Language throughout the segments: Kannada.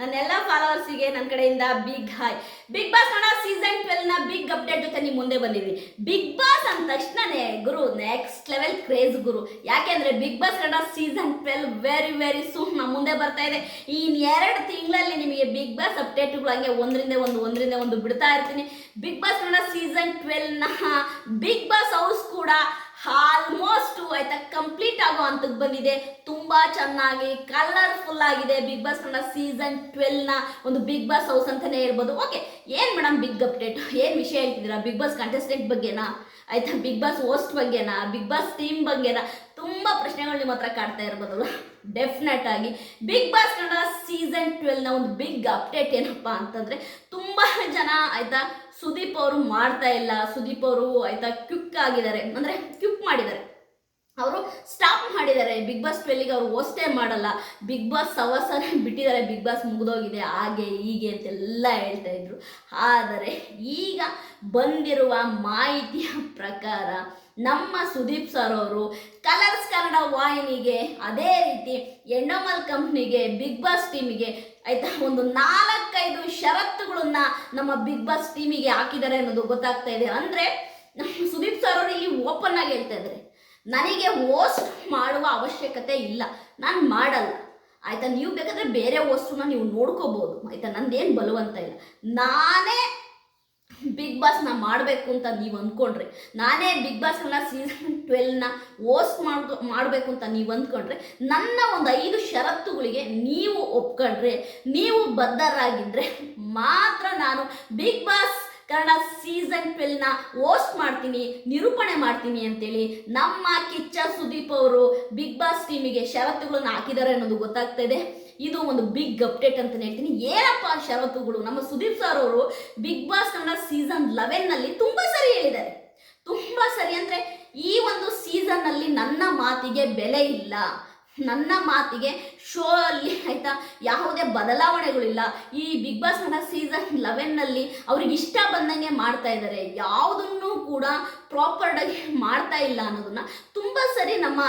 ನನ್ನೆಲ್ಲ ಫಾಲೋವರ್ಸಿಗೆ ನನ್ನ ಕಡೆಯಿಂದ big hi big boss Kannada season ಟ್ವೆಲ್ನ big update ಜೊತೆ ನಿಮ್ಮ ಮುಂದೆ ಬಂದಿದ್ವಿ ಬಿಗ್ ಬಾಸ್ ಅಂದ ತಕ್ಷಣನೇ ಗುರು ನೆಕ್ಸ್ಟ್ ಲೆವೆಲ್ ಕ್ರೇಜ್ ಗುರು. ಯಾಕೆಂದ್ರೆ big boss Kannada season twelve very very soon ನಮ್ಮ ಮುಂದೆ ಬರ್ತಾ ಇದೆ. ಈ ಎರಡು ತಿಂಗಳಲ್ಲಿ ನಿಮಗೆ ಬಿಗ್ ಬಾಸ್ ಅಪ್ಡೇಟ್ಗಳು ಹಂಗೆ ಒಂದರಿಂದ ಒಂದು ಒಂದರಿಂದ ಒಂದು ಬಿಡ್ತಾ ಇರ್ತೀನಿ. ಬಿಗ್ ಬಾಸ್ ಕನ್ನಡ ಸೀಸನ್ ಟ್ವೆಲ್ನ ಬಿಗ್ ಬಾಸ್ ಹೌಸ್ ಕೂಡ ಆಲ್ಮೋಸ್ಟ್ ಆಯ್ತಾ ಕಂಪ್ಲೀಟ್ ಆಗೋ ಹಂತಕ್ಕೆ ಬಂದಿದೆ. ತುಂಬಾ ಚೆನ್ನಾಗಿ ಕಲರ್ಫುಲ್ ಆಗಿದೆ ಬಿಗ್ ಬಾಸ್ ಕನ್ನಡ ಸೀಸನ್ ಟ್ವೆಲ್ನ ಒಂದು ಬಿಗ್ ಬಾಸ್ ಹೌಸ್ ಅಂತಾನೆ ಇರ್ಬೋದು ಓಕೆ ಏನ್ ಮೇಡಮ್ ಬಿಗ್ ಅಪ್ಡೇಟ್ ಏನ್ ವಿಷಯ ಹೇಳ್ತಿದ್ದೀರಾ? ಬಿಗ್ ಬಾಸ್ ಕಂಟೆಸ್ಟೆಂಟ್ ಬಗ್ಗೆನಾ? ಆಯ್ತಾ, ಬಿಗ್ ಬಾಸ್ ಹೋಸ್ಟ್ ಬಗ್ಗೆನಾ? ಬಿಗ್ ಬಾಸ್ ಟೀಮ್ ಬಗ್ಗೆನಾ? ತುಂಬಾ ಪ್ರಶ್ನೆಗಳು ನಿಮ್ಮ ಹತ್ರ ಕಾಡ್ತಾ ಇರ್ಬೋದಲ್ಲ. ಡೆಫಿನೆಟ್ ಆಗಿ ಬಿಗ್ ಬಾಸ್ ಕನ್ನಡ ಸೀಸನ್ ಟ್ವೆಲ್ನ ಒಂದು ಬಿಗ್ ಅಪ್ಡೇಟ್ ಏನಪ್ಪಾ ಅಂತಂದ್ರೆ, ತುಂಬಾ ಜನ ಆಯ್ತಾ ಸುದೀಪ್ ಅವರು ಮಾಡ್ತಾ ಇಲ್ಲ, ಸುದೀಪ್ ಅವರು ಆಯ್ತಾ ಕ್ವಿಕ್ ಆಗಿದ್ದಾರೆ, ಅಂದ್ರೆ ಕ್ವಿಕ್ ಮಾಡಿದ್ದಾರೆ. ಅವರು ಸ್ಟಾಪ್ ಮಾಡಿದ್ದಾರೆ, ಬಿಗ್ ಬಾಸ್ ಟ್ವೆಲ್ಗೆ ಅವರು ಹೋಸ್ಟೇ ಮಾಡಲ್ಲ. ಬಿಗ್ ಬಾಸ್ ಸವಸನೆ ಬಿಟ್ಟಿದ್ದಾರೆ, ಬಿಗ್ ಬಾಸ್ ಮುಗಿದೋಗಿದೆ, ಹಾಗೆ ಹೀಗೆ ಅಂತೆಲ್ಲ ಹೇಳ್ತಾ ಇದ್ರು. ಆದರೆ ಈಗ ಬಂದಿರುವ ಮಾಹಿತಿಯ ಪ್ರಕಾರ ನಮ್ಮ ಸುದೀಪ್ ಸರ್ ಅವರು ಕಲರ್ಸ್ ಕನ್ನಡ ವಾಹಿನಿಗೆ ಅದೇ ರೀತಿ ಎಂಡೋಮಲ್ ಕಂಪ್ನಿಗೆ ಬಿಗ್ ಬಾಸ್ ಟೀಮಿಗೆ ಆಯ್ತಾ ಒಂದು ನಾಲ್ಕೈದು ಷರತ್ತುಗಳನ್ನ ನಮ್ಮ ಬಿಗ್ ಬಾಸ್ ಟೀಮಿಗೆ ಹಾಕಿದ್ದಾರೆ ಅನ್ನೋದು ಗೊತ್ತಾಗ್ತಾ ಇದೆ. ಅಂದ್ರೆ ನಮ್ಮ ಸುದೀಪ್ ಸರ್ ಅವರು ಇಲ್ಲಿ ಓಪನ್ ಆಗಿ ಹೇಳ್ತಾ ಇದ್ದಾರೆ. ನನಗೆ ಹೋಸ್ಟ್ ಮಾಡುವ ಅವಶ್ಯಕತೆ ಇಲ್ಲ. ನಾನು ಮಾಡಲ್ಲ. ಆಯ್ತಾ, ನೀವು ಬೇಕಾದ್ರೆ ಬೇರೆ ಹೋಸ್ಟನ್ನ ನೀವು ನೋಡ್ಕೋಬಹುದು ಆಯ್ತಾ, ನಂದೇನು ಬಲವಂತ ಇಲ್ಲ. ನಾನೇ ಬಿಗ್ ಬಾಸ್ನ ಮಾಡಬೇಕು ಅಂತ ನೀವು ಅಂದ್ಕೊಂಡ್ರೆ ನಾನೇ ಬಿಗ್ ಬಾಸ್ ಅನ್ನ ಸೀಸನ್ ಟ್ವೆಲ್ನ ಓಸ್ಟ್ ಮಾಡ್ಕೊ ಮಾಡಬೇಕು ಅಂತ ನೀವು ಅಂದ್ಕೊಂಡ್ರೆ ನನ್ನ ಒಂದು ಐದು ಷರತ್ತುಗಳಿಗೆ ನೀವು ಒಪ್ಕೊಂಡ್ರೆ, ನೀವು ಬದ್ಧರಾಗಿದ್ದರೆ ಮಾತ್ರ ನಾನು ಬಿಗ್ ಬಾಸ್ ಕನ್ನಡ ಸೀಸನ್ ಟ್ವೆಲ್ನ ಓಸ್ಟ್ ಮಾಡ್ತೀನಿ, ನಿರೂಪಣೆ ಮಾಡ್ತೀನಿ ಅಂತೇಳಿ ನಮ್ಮ ಕಿಚ್ಚ ಸುದೀಪ್ ಅವರು ಬಿಗ್ ಬಾಸ್ ಟೀಮಿಗೆ ಷರತ್ತುಗಳನ್ನು ಹಾಕಿದ್ದಾರೆ ಅನ್ನೋದು ಗೊತ್ತಾಗ್ತಾ ಇದೆ. ಇದು ಒಂದು ಬಿಗ್ ಅಪ್ಡೇಟ್ ಅಂತ ಹೇಳ್ತೀನಿ. ಏನಪ್ಪ ಶರತ್ತುಗಳು? ನಮ್ಮ ಸುದೀಪ್ ಸರ್ ಅವರು ಬಿಗ್ ಬಾಸ್ ಕನ್ನಡ ಸೀಸನ್ ಲೆವೆನ್ನಲ್ಲಿ ತುಂಬ ಸರಿ ಹೇಳಿದ್ದಾರೆ. ತುಂಬ ಸರಿ ಅಂದರೆ ಈ ಒಂದು ಸೀಸನ್ನಲ್ಲಿ ನನ್ನ ಮಾತಿಗೆ ಬೆಲೆ ಇಲ್ಲ. ನನ್ನ ಮಾತಿಗೆ ಶೋ ಅಲ್ಲಿ ಆಯ್ತಾ? ಯಾವುದೇ ಬದಲಾವಣೆಗಳಿಲ್ಲ. ಈ ಬಿಗ್ ಬಾಸ್ ಕನ್ನಡ ಸೀಸನ್ ಲೆವೆನ್ನಲ್ಲಿ ಅವ್ರಿಗೆ ಇಷ್ಟ ಬಂದಂಗೆ ಮಾಡ್ತಾ ಇದ್ದಾರೆ ಯಾವುದನ್ನು ಕೂಡ ಪ್ರಾಪರ್ಡಾಗಿ ಮಾಡ್ತಾ ಇಲ್ಲ ಅನ್ನೋದನ್ನ ತುಂಬ ಸರಿ ನಮ್ಮ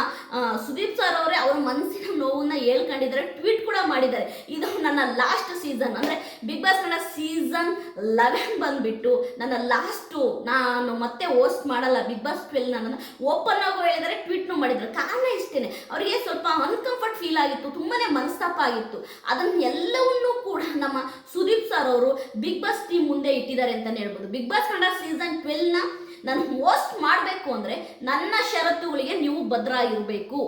ಸುದೀಪ್ ಸರ್ ಅವರೇ ಅವರ ಮನಸ್ಸಿನ ನೋವನ್ನ ಹೇಳ್ಕೊಂಡಿದ್ದಾರೆ ಟ್ವೀಟ್ ಕೂಡ ಮಾಡಿದ್ದಾರೆ. ಇದು ನನ್ನ ಲಾಸ್ಟ್ ಸೀಸನ್ ಅಂದರೆ big boss Kannada season eleven ಬಂದ್ಬಿಟ್ಟು ನನ್ನ ಲಾಸ್ಟು ನಾನು ಮತ್ತೆ ಹೋಸ್ಟ್ ಮಾಡಲ್ಲ ಬಿಗ್ ಬಾಸ್ ಟ್ವೆಲ್ ನನ್ನ ಓಪನ್ ಆಗೋ ಹೇಳಿದರೆ ಟ್ವೀಟ್ನು ಮಾಡಿದ್ರು ಕಾರಣ ಇಷ್ಟೇನೆ. ಅವರಿಗೆ ಸ್ವಲ್ಪ ಅನ್ಕಂಫರ್ಟ್ ಫೀಲ್ ಆಗಿತ್ತು. ತುಂಬಾನೇ ಮನಸ್ತಾಪ ಆಗಿತ್ತು ಅದನ್ನ ಎಲ್ಲವನ್ನೂ ಕೂಡ ನಮ್ಮ ಸುದೀಪ್ ಸರ್ ಅವರು ಬಿಗ್ ಬಾಸ್ ಟೀಮ್ ಮುಂದೆ ಇಟ್ಟಿದ್ದಾರೆ ಅಂತಾನೆ ಹೇಳ್ಬೋದು. ಬಿಗ್ ಬಾಸ್ ಕನ್ನಡ ಸೀಸನ್ ಟ್ವೆಲ್ನ ನಾನು ಹೋಸ್ಟ್ ಮಾಡಬೇಕು ಅಂದರೆ ನನ್ನ ಷರತ್ತುಗಳಿಗೆ ನೀವು ಭದ್ರಾಗಿರಬೇಕು.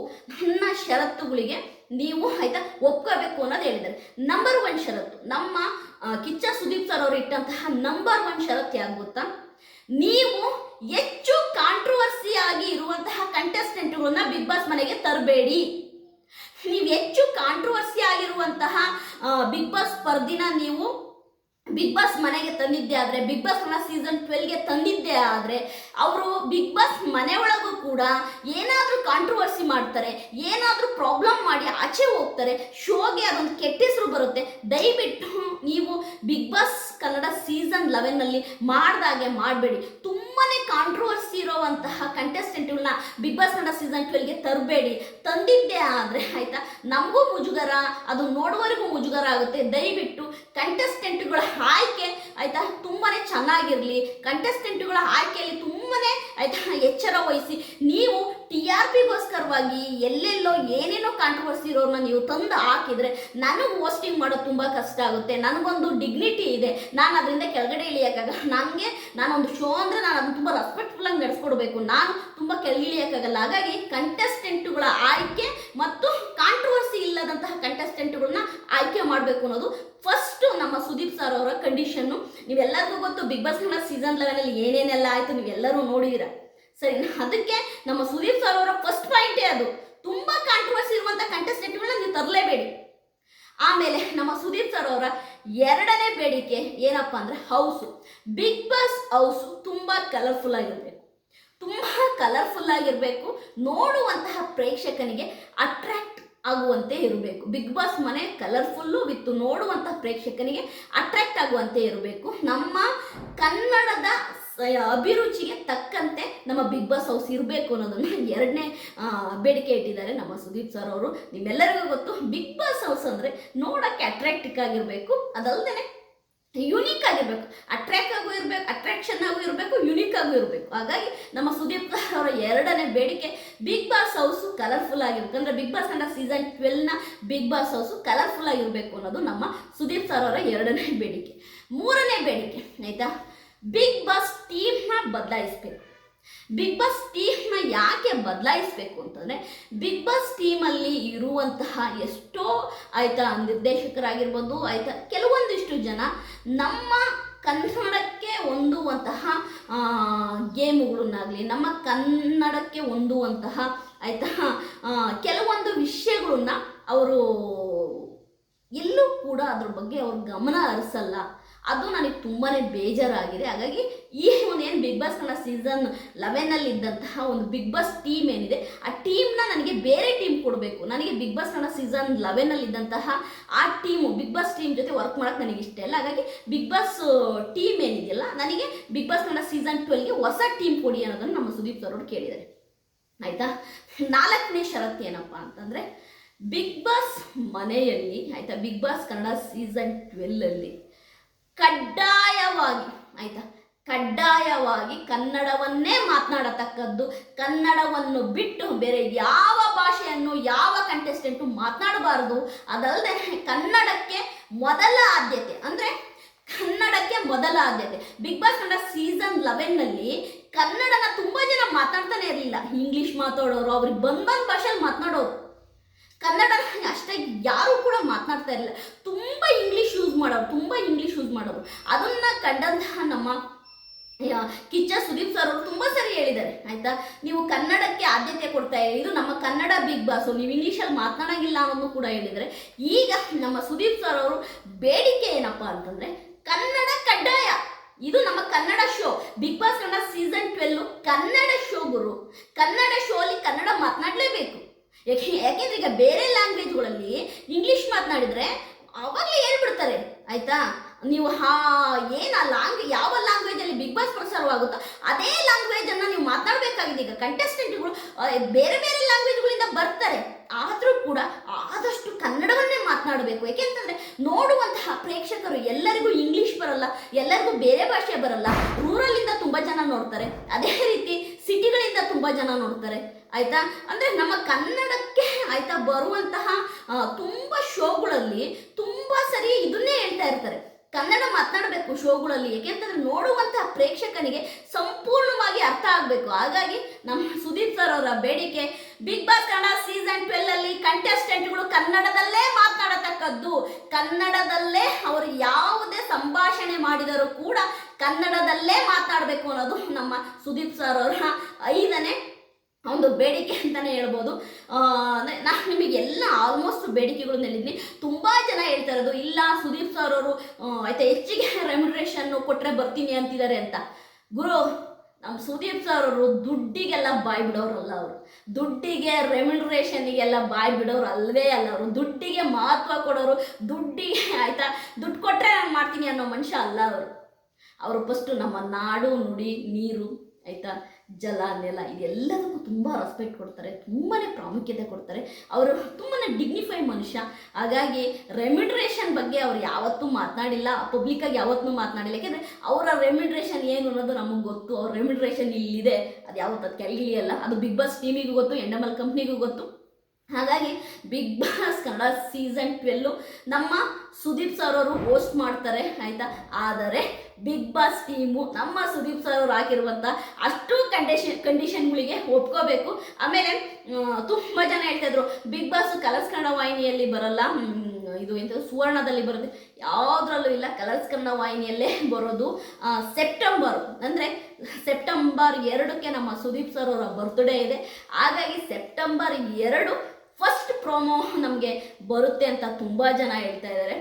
ನನ್ನ ಷರತ್ತುಗಳಿಗೆ ನೀವು ಆಯ್ತಾ ಒಪ್ಕೋಬೇಕು ಅನ್ನೋದು ಹೇಳಿದ್ದಾರೆ. ನಂಬರ್ ಒನ್ ಷರತ್ತು, ನಮ್ಮ ಕಿಚ್ಚ ಸುದೀಪ್ ಸರ್ ಅವರು ಇಟ್ಟಂತಹ ನಂಬರ್ ಒನ್ ಷರತ್ತು ಯಾರು ಗೊತ್ತಾ? ನೀವು ಹೆಚ್ಚು ಕಾಂಟ್ರವರ್ಸಿ ಆಗಿ ಇರುವಂತಹ ಕಂಟೆಸ್ಟೆಂಟ್ಗಳನ್ನ ಬಿಗ್ ಬಾಸ್ ಮನೆಗೆ ತರಬೇಡಿ. ನೀವು ಹೆಚ್ಚು ಕಾಂಟ್ರವರ್ಸಿ ಆಗಿರುವಂತಹ ಬಿಗ್ ಬಾಸ್ ಸ್ಪರ್ಧಿನ ನೀವು ಬಿಗ್ ಬಾಸ್ ಮನೆಗೆ ತಂದಿದ್ದೆ ಆದರೆ ಬಿಗ್ ಬಾಸ್ ಮನ ಸೀಸನ್ ಟ್ವೆಲ್ಗೆ ತಂದಿದ್ದೆ ಆದರೆ, ಅವರು ಬಿಗ್ ಬಾಸ್ ಮನೆ ಒಳಗೂ ಕೂಡ ಏನಾದರೂ ಕಾಂಟ್ರವರ್ಸಿ ಮಾಡ್ತಾರೆ, ಏನಾದರೂ ಪ್ರಾಬ್ಲಮ್ ಮಾಡಿ ಆಚೆ ಹೋಗ್ತಾರೆ ಶೋಗೆ ಅದೊಂದು ಕೆಟ್ಟ ಹೆಸರು ಬರುತ್ತೆ. ದಯವಿಟ್ಟು ನೀವು ಬಿಗ್ ಬಾಸ್ ಕನ್ನಡ ಸೀಸನ್ ಲೆವೆನ್ನಲ್ಲಿ ಮಾಡ್ದಾಗೆ ಮಾಡಬೇಡಿ. ತುಂಬಾ ಕಾಂಟ್ರವರ್ಸಿ ಇರೋವಂತಹ ಕಂಟೆಸ್ಟೆಂಟ್ಗಳನ್ನ ಬಿಗ್ ಬಾಸ್ ಕನ್ನಡ ಸೀಸನ್ ಟ್ವೆಲ್ಗೆ ತರಬೇಡಿ. ತಂದಿದ್ದೆ ಆದರೆ ಆಯಿತಾ? ನಮಗೂ ಮುಜುಗರ, ಅದು ನೋಡುವವರಿಗೂ ಮುಜುಗರ ಆಗುತ್ತೆ. ದಯವಿಟ್ಟು ಕಂಟೆಸ್ಟೆಂಟ್ಗಳ ಆಯ್ಕೆ ಆಯಿತಾ? ತುಂಬಾ ಚೆನ್ನಾಗಿರಲಿ. ಕಂಟೆಸ್ಟೆಂಟ್ಗಳ ಆಯ್ಕೆಯಲ್ಲಿ ತುಂಬಾ ಆಯಿತಾ, ಎಚ್ಚರ ವಹಿಸಿ. ನೀವು ಟಿ ಆರ್ ಪಿಗೋಸ್ಕರವಾಗಿ ಎಲ್ಲೆಲ್ಲೋ ಏನೇನೋ ಕಾಂಟ್ರವರ್ಸಿ ಇರೋರನ್ನ ನೀವು ತಂದು ಹಾಕಿದರೆ ನನಗೆ ಹೋಸ್ಟಿಂಗ್ ಮಾಡೋದು ತುಂಬ ಕಷ್ಟ ಆಗುತ್ತೆ. ನನಗೊಂದು ಡಿಗ್ನಿಟಿ ಇದೆ. ನಾನು ಅದರಿಂದ ಕೆಳಗಡೆ ಇಳಿಯೋಕ್ಕಾಗಲ್ಲ. ನನಗೆ, ನಾನೊಂದು ಶೋ ಅಂದರೆ ನಾನು ಅದನ್ನು ತುಂಬ ರೆಸ್ಪೆಕ್ಟ್ಫುಲ್ಲಾಗಿ ನಡೆಸ್ಕೊಡ್ಬೇಕು. ನಾನು ತುಂಬ ಕೆಳಗೆ ಇಳಿಯೋಕ್ಕಾಗಲ್ಲ. ಹಾಗಾಗಿ ಕಂಟೆಸ್ಟೆಂಟ್ಗಳ ಆಯ್ಕೆ ಮತ್ತು ಕಾಂಟ್ರವರ್ಸಿ ಇಲ್ಲದಂತಹ ಕಂಟೆಸ್ಟೆಂಟ್ಗಳನ್ನ ಆಯ್ಕೆ ಮಾಡಬೇಕು ಅನ್ನೋದು ಫಸ್ಟು ನಮ್ಮ ಸುದೀಪ್ ಸರ್ ಅವರ ಕಂಡೀಷನ್ನು ನೀವೆಲ್ಲರಿಗೂ ಗೊತ್ತು ಬಿಗ್ ಬಾಸ್ ಕನ್ನಡ ಸೀಸನ್ ಲೆವೆನಲ್ಲಿ ಏನೇನೆಲ್ಲ ಆಯಿತು ನೀವೆಲ್ಲರೂ ನೋಡಿದಿರ. ಸರಿ, ಅದಕ್ಕೆ ನಮ್ಮ ಸುದೀಪ್ ಸರ್ ಅವರ ಫಸ್ಟ್ ಪಾಯಿಂಟೇ ಅದು. ತುಂಬ ಕಾಂಟ್ರವರ್ಸಿ ಇರುವಂಥ ಕಂಟೆಸ್ಟೆಂಟ್ಗಳನ್ನ ನೀವು ತರಲೇಬೇಡಿ. ಆಮೇಲೆ ನಮ್ಮ ಸುದೀಪ್ ಸರ್ ಅವರ ಎರಡನೇ ಬೇಡಿಕೆ ಏನಪ್ಪ ಅಂದರೆ ಹೌಸು ಬಿಗ್ ಬಾಸ್ ಹೌಸು ತುಂಬ ಕಲರ್ಫುಲ್ ಆಗಿರಬೇಕು. ತುಂಬ ಕಲರ್ಫುಲ್ ಆಗಿರಬೇಕು. ನೋಡುವಂತಹ ಪ್ರೇಕ್ಷಕನಿಗೆ ಅಟ್ರಾಕ್ಟ್ ಆಗುವಂತೆ ಇರಬೇಕು. ಬಿಗ್ ಬಾಸ್ ಮನೆ ಕಲರ್ಫುಲ್ಲು ವಿತ್ ನೋಡುವಂಥ ಪ್ರೇಕ್ಷಕನಿಗೆ ಅಟ್ರಾಕ್ಟ್ ಆಗುವಂತೆ ಇರಬೇಕು. ನಮ್ಮ ಕನ್ನಡದ ಅಭಿರುಚಿಗೆ ತಕ್ಕಂತೆ ನಮ್ಮ ಬಿಗ್ ಬಾಸ್ ಹೌಸ್ ಇರಬೇಕು ಅನ್ನೋದನ್ನ ಎರಡನೇ ಬೇಡಿಕೆ ಇಟ್ಟಿದ್ದಾರೆ ನಮ್ಮ ಸುದೀಪ್ ಸರ್ ಅವರು. ನಿಮ್ಮೆಲ್ಲರಿಗೂ ಗೊತ್ತು ಬಿಗ್ ಬಾಸ್ ಹೌಸ್ ಅಂದರೆ ನೋಡೋಕ್ಕೆ ಅಟ್ರಾಕ್ಟಿಕ್ ಆಗಿರಬೇಕು. ಅದಲ್ಲದೆ ಯುನೀಕ್ ಆಗಿರ್ಬೇಕು. ಅಟ್ರಾಕ್ಟ್ ಆಗು ಇರಬೇಕು ಅಟ್ರಾಕ್ಷನ್ ಆಗು ಇರಬೇಕು ಯುನೀಕ್ ಆಗು ಇರಬೇಕು. ಹಾಗಾಗಿ ನಮ್ಮ ಸುದೀಪ್ ಅವರ ಎರಡನೇ ಬೇಡಿಕೆ ಬಿಗ್ ಬಾಸ್ ಹೌಸು ಕಲರ್ಫುಲ್ ಆಗಿರ್ಬೇಕು. ಅಂದರೆ ಬಿಗ್ ಬಾಸ್ ಅಂಡ ಸೀಸನ್ ಟ್ವೆಲ್ನ ಬಿಗ್ ಬಾಸ್ ಹೌಸು ಕಲರ್ಫುಲ್ ಆಗಿರಬೇಕು ಅನ್ನೋದು ನಮ್ಮ ಸುದೀಪ್ ಸರ್ ಅವರ ಎರಡನೇ ಬೇಡಿಕೆ. ಮೂರನೇ ಬೇಡಿಕೆ, ಆಯಿತಾ? ಬಿಗ್ ಬಾಸ್ ಟೀಮ್ನ ಬದಲಾಯಿಸ್ಬೇಕು. ಬಿಗ್ ಬಾಸ್ ಟೀಮ್ನ ಯಾಕೆ ಬದಲಾಯಿಸಬೇಕು ಅಂತಂದರೆ ಬಿಗ್ ಬಾಸ್ ಟೀಮಲ್ಲಿ ಇರುವಂತಹ ಎಷ್ಟೋ ಆಯಿತಾ ನಿರ್ದೇಶಕರಾಗಿರ್ಬೋದು, ಆಯಿತಾ ಕೆಲವೊಂದಿಷ್ಟು ಜನ ನಮ್ಮ ಕನ್ನಡಕ್ಕೆ ಹೊಂದುವಂತಹ ಗೇಮ್ಗಳನ್ನಾಗಲಿ, ನಮ್ಮ ಕನ್ನಡಕ್ಕೆ ಹೊಂದುವಂತಹ, ಆಯಿತಾ ಕೆಲವೊಂದು ವಿಷಯಗಳನ್ನ ಅವರು ಎಲ್ಲೂ ಕೂಡ ಅದ್ರ ಬಗ್ಗೆ ಅವ್ರ ಗಮನ ಹರಿಸಲ್ಲ. ಅದು ನನಗೆ ತುಂಬಾ ಬೇಜಾರಾಗಿದೆ. ಹಾಗಾಗಿ ಈ ಒಂದು ಏನು ಬಿಗ್ ಬಾಸ್ ಕನ್ನಡ ಸೀಸನ್ ಲೆವೆನಲ್ಲಿ ಇದ್ದಂತಹ ಒಂದು ಬಿಗ್ ಬಾಸ್ ಟೀಮ್ ಏನಿದೆ, ಆ ಟೀಮ್ನ ನನಗೆ ಬೇರೆ ಟೀಮ್ ಕೊಡಬೇಕು. ನನಗೆ ಬಿಗ್ ಬಾಸ್ ಕನ್ನಡ ಸೀಸನ್ ಲೆವೆನಲ್ಲಿ ಇದ್ದಂತಹ ಆ ಟೀಮು ಬಿಗ್ ಬಾಸ್ ಟೀಮ್ ಜೊತೆ ವರ್ಕ್ ಮಾಡೋಕ್ಕೆ ನನಗೆ ಇಷ್ಟ ಇಲ್ಲ. ಹಾಗಾಗಿ ಬಿಗ್ ಬಾಸ್ ಟೀಮ್ ಏನಿದೆಯಲ್ಲ, ನನಗೆ ಬಿಗ್ ಬಾಸ್ ಕನ್ನಡ ಸೀಸನ್ ಟ್ವೆಲ್ಗೆ ಹೊಸ ಟೀಮ್ ಕೊಡಿ ಅನ್ನೋದನ್ನು ನಮ್ಮ ಸುದೀಪ್ ಸರ್ ಅವರು ಕೇಳಿದ್ದಾರೆ. ಆಯಿತಾ? ನಾಲ್ಕನೇ ಷರತ್ತು ಏನಪ್ಪ ಅಂತಂದರೆ ಬಿಗ್ ಬಾಸ್ ಮನೆಯಲ್ಲಿ, ಆಯಿತಾ? ಬಿಗ್ ಬಾಸ್ ಕನ್ನಡ ಸೀಸನ್ ಟ್ವೆಲ್ಲಲ್ಲಿ ಕಡ್ಡಾಯವಾಗಿ, ಆಯಿತಾ? ಕಡ್ಡಾಯವಾಗಿ ಕನ್ನಡವನ್ನೇ ಮಾತನಾಡತಕ್ಕದ್ದು, ಕನ್ನಡವನ್ನು ಬಿಟ್ಟು ಬೇರೆ ಯಾವ ಭಾಷೆಯನ್ನು, ಯಾವ ಕಂಟೆಸ್ಟೆಂಟು ಮಾತನಾಡಬಾರದು. ಅದಲ್ಲದೆ ಕನ್ನಡಕ್ಕೆ ಮೊದಲ ಆದ್ಯತೆ, ಅಂದರೆ ಕನ್ನಡಕ್ಕೆ ಮೊದಲ ಆದ್ಯತೆ. ಬಿಗ್ ಬಾಸ್ ಕನ್ನಡ ಸೀಸನ್ ಲೆವೆನ್ನಲ್ಲಿ ಕನ್ನಡನ ತುಂಬ ಜನ ಮಾತಾಡ್ತಾನೆ ಇರಲಿಲ್ಲ. ಇಂಗ್ಲೀಷ್ ಮಾತಾಡೋರು, ಅವ್ರಿಗೆ ಬಂದ್ ಬಂದ್ ಭಾಷೆಯಲ್ಲಿ ಮಾತನಾಡೋರು. ಕನ್ನಡ ಅಷ್ಟೇ ಯಾರು ಕೂಡ ಮಾತನಾಡ್ತಾ ಇರಲಿಲ್ಲ ತುಂಬ ಇಂಗ್ಲೀಷ್ ಯೂಸ್ ಮಾಡೋರು ತುಂಬ ಇಂಗ್ಲೀಷ್ ಯೂಸ್ ಮಾಡೋರು ಅದನ್ನ ಕಂಡಂತಹ ನಮ್ಮ ಕಿಚ್ಚ ಸುದೀಪ್ ಸರ್ ಅವರು ತುಂಬ ಸರಿ ಹೇಳಿದ್ದಾರೆ. ಆಯ್ತಾ? ನೀವು ಕನ್ನಡಕ್ಕೆ ಆದ್ಯತೆ ಕೊಡ್ತಾ ಇರಿ. ಇದು ನಮ್ಮ ಕನ್ನಡ ಬಿಗ್ ಬಾಸು. ನೀವು ಇಂಗ್ಲೀಷಲ್ಲಿ ಮಾತನಾಡಂಗಿಲ್ಲ ಅನ್ನೋದು ಕೂಡ ಹೇಳಿದರೆ ಈಗ ನಮ್ಮ ಸುದೀಪ್ ಸರ್ ಅವರು ಬೇಡಿಕೆ ಏನಪ್ಪ ಅಂತಂದರೆ ಕನ್ನಡ ಕಡ್ಡಾಯ. ಇದು ನಮ್ಮ Kannada show big boss Kannada season twelve Kannada show ಗುರು. ಕನ್ನಡ ಶೋ ಅಲ್ಲಿ ಕನ್ನಡ ಮಾತನಾಡಲೇಬೇಕು. ಯಾಕೆ, ಯಾಕೆಂದ್ರೆ ಈಗ ಬೇರೆ ಲ್ಯಾಂಗ್ವೇಜ್ಗಳಲ್ಲಿ ಇಂಗ್ಲಿಷ್ ಮಾತನಾಡಿದ್ರೆ ಅವಾಗಲೇ ಹೇಳ್ಬಿಡ್ತಾರೆ. ಆಯ್ತಾ? ನೀವು ಹಾ, ಏನ ಆ ಲಾಂಗ್ ಯಾವ ಲ್ಯಾಂಗ್ವೇಜಲ್ಲಿ ಬಿಗ್ ಬಾಸ್ ಪ್ರಸಾರವಾಗುತ್ತೋ ಅದೇ ಲ್ಯಾಂಗ್ವೇಜನ್ನು ನೀವು ಮಾತನಾಡಬೇಕಾಗಿದೆ ಈಗ ಕಂಟೆಸ್ಟೆಂಟ್ಗಳು ಬೇರೆ ಬೇರೆ ಲ್ಯಾಂಗ್ವೇಜ್ಗಳಿಂದ ಬರ್ತಾರೆ. ಆದರೂ ಕೂಡ ಆದಷ್ಟು ಕನ್ನಡವನ್ನೇ ಮಾತನಾಡಬೇಕು. ಯಾಕೆಂತಂದರೆ ನೋಡುವಂತಹ ಪ್ರೇಕ್ಷಕರು ಎಲ್ಲರಿಗೂ ಇಂಗ್ಲೀಷ್ ಬರಲ್ಲ, ಎಲ್ಲರಿಗೂ ಬೇರೆ ಭಾಷೆ ಬರಲ್ಲ. ರೂರಲ್ಲಿಂದ ತುಂಬ ಜನ ನೋಡ್ತಾರೆ. ಅದೇ ರೀತಿ ಸಿಟಿಗಳಿಂದ ತುಂಬ ಜನ ನೋಡ್ತಾರೆ. ಆಯ್ತಾ? ಅಂದರೆ ನಮ್ಮ ಕನ್ನಡಕ್ಕೆ ಆಯ್ತಾ ಬರುವಂತಹ ತುಂಬ ಶೋಗಳಲ್ಲಿ ತುಂಬ ಸರಿ ಇದನ್ನೇ ಹೇಳ್ತಾ ಇರ್ತಾರೆ. ಕನ್ನಡ ಮಾತನಾಡಬೇಕು ಶೋಗಳಲ್ಲಿ. ಏಕೆಂತಂದ್ರೆ ನೋಡುವಂತಹ ಪ್ರೇಕ್ಷಕನಿಗೆ ಸಂಪೂರ್ಣವಾಗಿ ಅರ್ಥ ಆಗಬೇಕು. ಹಾಗಾಗಿ ನಮ್ಮ ಸುದೀಪ್ ಸರ್ ಅವರ ಬೇಡಿಕೆ big boss Kannada season twelve ಅಲ್ಲಿ ಕಂಟೆಸ್ಟೆಂಟ್ಗಳು ಕನ್ನಡದಲ್ಲೇ ಮಾತನಾಡತಕ್ಕದ್ದು, ಕನ್ನಡದಲ್ಲೇ ಅವರು ಯಾವುದೇ ಸಂಭಾಷಣೆ ಮಾಡಿದರೂ ಕೂಡ ಕನ್ನಡದಲ್ಲೇ ಮಾತನಾಡಬೇಕು ಅನ್ನೋದು ನಮ್ಮ ಸುದೀಪ್ ಸರ್ ಅವರ ಐದನೇ ಒಂದು ಬೇಡಿಕೆ ಅಂತಲೇ ಹೇಳ್ಬೋದು. ನಾನು ನಿಮಗೆ ಎಲ್ಲ ಆಲ್ಮೋಸ್ಟ್ ಬೇಡಿಕೆಗಳನ್ನ ಹೇಳಿದ್ದೀನಿ ತುಂಬ ಜನ ಹೇಳ್ತಾ ಇರೋದು, ಇಲ್ಲ ಸುದೀಪ್ ಸರ್ ಅವರು ಆಯ್ತಾ ಹೆಚ್ಚಿಗೆ ರೆಮ್ಯುನರೇಷನ್ ಕೊಟ್ಟರೆ ಬರ್ತೀನಿ ಅಂತಿದ್ದಾರೆ ಅಂತ. ಗುರು ನಮ್ಮ ಸುದೀಪ್ ಸರ್ ಅವರು ದುಡ್ಡಿಗೆಲ್ಲ ಬಾಯ್ ಬಿಡೋರಲ್ಲ ಅವರು. ದುಡ್ಡಿಗೆ ರೆಮ್ಯುನರೇಷನಿಗೆಲ್ಲ ಬಾಯ್ ಬಿಡೋರು ಅಲ್ಲವೇ ಅಲ್ಲ ಅವರು. ದುಡ್ಡಿಗೆ ಮಹತ್ವ ಕೊಡೋರು, ದುಡ್ಡಿಗೆ, ಆಯ್ತಾ, ದುಡ್ಡು ಕೊಟ್ಟರೆ ನಾನು ಮಾಡ್ತೀನಿ ಅನ್ನೋ ಮನುಷ್ಯ ಅಲ್ಲ ಅವರು. ಅವರು ಫಸ್ಟು ನಮ್ಮ ನಾಡು ನುಡಿ, ನೀರು, ಆಯಿತಾ. ಜಲ, ನೆಲ ಇದೆಲ್ಲದಕ್ಕೂ ತುಂಬ ರೆಸ್ಪೆಕ್ಟ್ ಕೊಡ್ತಾರೆ ತುಂಬಾ ಪ್ರಾಮುಖ್ಯತೆ ಕೊಡ್ತಾರೆ. ಅವರು ತುಂಬಾ ಡಿಗ್ನಿಫೈ ಮನುಷ್ಯ. ಹಾಗಾಗಿ ರೆಮಿಡ್ರೇಷನ್ ಬಗ್ಗೆ ಅವ್ರು ಯಾವತ್ತೂ ಮಾತನಾಡಿಲ್ಲ ಪಬ್ಲಿಕ್ಕಾಗಿ ಯಾವತ್ತೂ ಮಾತನಾಡಿಲ್ಲ. ಯಾಕೆಂದರೆ ಅವರ ರೆಮಿಡ್ರೇಷನ್ ಏನು ಅನ್ನೋದು ನಮಗೆ ಗೊತ್ತು, ಅವ್ರ ರೆಮಿಡ್ರೇಷನ್ ಇಲ್ಲಿದೆ. ಅದು ಯಾವತ್ತು, ಅದು ಕೆಳಗಿಳಿಯಲ್ಲ ಅದು ಬಿಗ್ ಬಾಸ್ ಟೀಮಿಗೂ ಗೊತ್ತು ಎಂಡಮಲ್ ಕಂಪ್ನಿಗೂ ಗೊತ್ತು. ಹಾಗಾಗಿ big boss Kannada season twelve ನಮ್ಮ ಸುದೀಪ್ ಸರ್ ಅವರು ಹೋಸ್ಟ್ ಮಾಡ್ತಾರೆ, ಆಯಿತಾ? ಆದರೆ ಬಿಗ್ ಬಾಸ್ ಟೀಮು ನಮ್ಮ ಸುದೀಪ್ ಸರ್ ಅವರು ಹಾಕಿರುವಂಥ ಅಷ್ಟು ಕಂಡೀಷನ್ ಕಂಡೀಷನ್ಗಳಿಗೆ ಒಪ್ಕೋಬೇಕು. ಆಮೇಲೆ ತುಂಬ ಜನ ಹೇಳ್ತಾಯಿದ್ರು ಬಿಗ್ ಬಾಸ್ ಕಲರ್ಸ್ ಕನ್ನಡ ವಾಹಿನಿಯಲ್ಲಿ ಬರಲ್ಲ. ಇದು ಎಂತ ಸುವರ್ಣದಲ್ಲಿ ಬರುತ್ತೆ. ಯಾವುದ್ರಲ್ಲೂ ಇಲ್ಲ ಕಲರ್ಸ್ ಕನ್ನಡ ವಾಹಿನಿಯಲ್ಲೇ ಬರೋದು. ಸೆಪ್ಟೆಂಬರ್ ಅಂದರೆ ಸೆಪ್ಟೆಂಬರ್ ಎರಡಕ್ಕೆ ನಮ್ಮ ಸುದೀಪ್ ಸರ್ ಅವರ ಬರ್ತ್ಡೇ ಇದೆ. ಹಾಗಾಗಿ ಸೆಪ್ಟೆಂಬರ್ ಎರಡು ಫಸ್ಟ್ ಪ್ರೋಮೋ ನಮಗೆ ಬರುತ್ತೆ ಅಂತ ತುಂಬ ಜನ ಹೇಳ್ತಾ ಇದ್ದಾರೆ.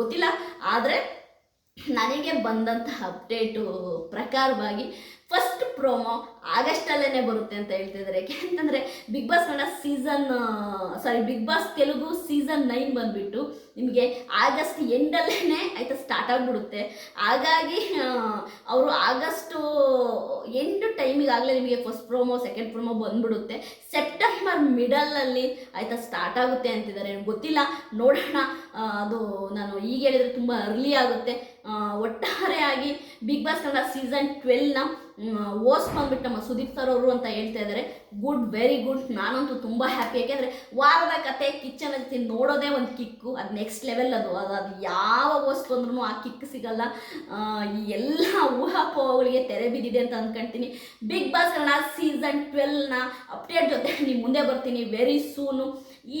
ಗೊತ್ತಿಲ್ಲ. ಆದರೆ ನನಗೆ ಬಂದಂತಹ ಅಪ್ಡೇಟು ಪ್ರಕಾರವಾಗಿ ಫಸ್ಟ್ ಪ್ರೋಮೋ ಆಗಸ್ಟಲ್ಲೇ ಬರುತ್ತೆ ಅಂತ ಹೇಳ್ತಿದ್ದಾರೆ ಯಾಕೆಂತಂದ್ರೆ big boss Kannada season sorry big boss Telugu season nine ಬಂದುಬಿಟ್ಟು ನಿಮಗೆ ಆಗಸ್ಟ್ ಎಂಡಲ್ಲೇ ಆಯಿತಾ ಸ್ಟಾರ್ಟ್ ಆಗಿಬಿಡುತ್ತೆ. ಹಾಗಾಗಿ ಅವರು ಆಗಸ್ಟು ಎಂಟು ಟೈಮಿಗಾಗಲೇ ನಿಮಗೆ ಫಸ್ಟ್ ಪ್ರೋಮೋ ಸೆಕೆಂಡ್ ಪ್ರೋಮೋ ಬಂದ್ಬಿಡುತ್ತೆ. ಸೆಪ್ಟೆಂಬರ್ ಮಿಡಲಲ್ಲಿ ಆಯಿತಾ ಸ್ಟಾರ್ಟ್ ಆಗುತ್ತೆ ಅಂತಿದ್ದಾರೆ ಗೊತ್ತಿಲ್ಲ, ನೋಡೋಣ. ಅದು ನಾನು ಈಗ ಹೇಳಿದರೆ ತುಂಬ ಅರ್ಲಿ ಆಗುತ್ತೆ. ಒಟ್ಟಾರೆಯಾಗಿ ಬಿಗ್ ಬಾಸ್ ಕನ್ನಡ ಸೀಸನ್ ಟ್ವೆಲ್ನ ಓಸ್ ಬಂದ್ಬಿಟ್ಟು ನಮ್ಮ ಸುದೀಪ್ ಸರ್ ಅವರು ಅಂತ ಹೇಳ್ತಾ ಇದ್ದಾರೆ ಗುಡ್ ವೆರಿ ಗುಡ್ ನಾನಂತೂ ತುಂಬ ಹ್ಯಾಪಿ ಯಾಕೆಂದರೆ ವಾರದ ಕತೆ ಕಿಚನ್ ಜೊತೆ ನೋಡೋದೇ ಒಂದು ಕಿಕ್ಕು ಅದು ನೆಕ್ಸ್ಟ್ ಲೆವೆಲ್ ಅದು. ಅದು ಅದು ಯಾವ ಓಸ್ ಬಂದ್ರೂ ಆ ಕಿಕ್ ಸಿಗಲ್ಲ. ಈ ಎಲ್ಲ ಊಹಾಪೋಹಗಳಿಗೆ ತೆರೆ ಬಿದ್ದಿದೆ ಅಂತ ಅಂದ್ಕೊಳ್ತೀನಿ ಬಿಗ್ ಬಾಸ್ ಕನ್ನಡ ಸೀಸನ್ ಟ್ವೆಲ್ನ ಅಪ್ಡೇಟ್ ಜೊತೆ ನೀವು ಮುಂದೆ ಬರ್ತೀನಿ ವೆರಿ ಸೂನು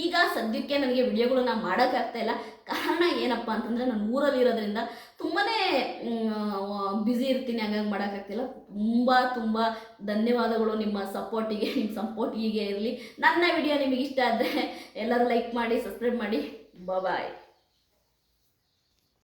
ಈಗ ಸದ್ಯಕ್ಕೆ ನನಗೆ ವಿಡಿಯೋಗಳನ್ನ ಮಾಡೋಕ್ಕಾಗ್ತಾ ಇಲ್ಲ. ಕಾರಣ ಏನಪ್ಪ ಅಂತಂದರೆ ನಾನು ಊರಲ್ಲಿ ಇರೋದ್ರಿಂದ ತುಂಬಾ ಬ್ಯುಸಿ ಇರ್ತೀನಿ, ಹಂಗಾಗಿ ಮಾಡೋಕ್ಕಾಗ್ತಿಲ್ಲ. ತುಂಬ ತುಂಬ ಧನ್ಯವಾದಗಳು ನಿಮ್ಮ ಸಪೋರ್ಟಿಗೆ ನಿಮ್ಮ ಸಪೋರ್ಟ್ ಹೀಗೆ ಇರಲಿ. ನನ್ನ ವಿಡಿಯೋ ನಿಮಗೆ ಇಷ್ಟ ಆದರೆ ಎಲ್ಲರೂ ಲೈಕ್ ಮಾಡಿ ಸಬ್ಸ್ಕ್ರೈಬ್ ಮಾಡಿ. ಬಾಯ್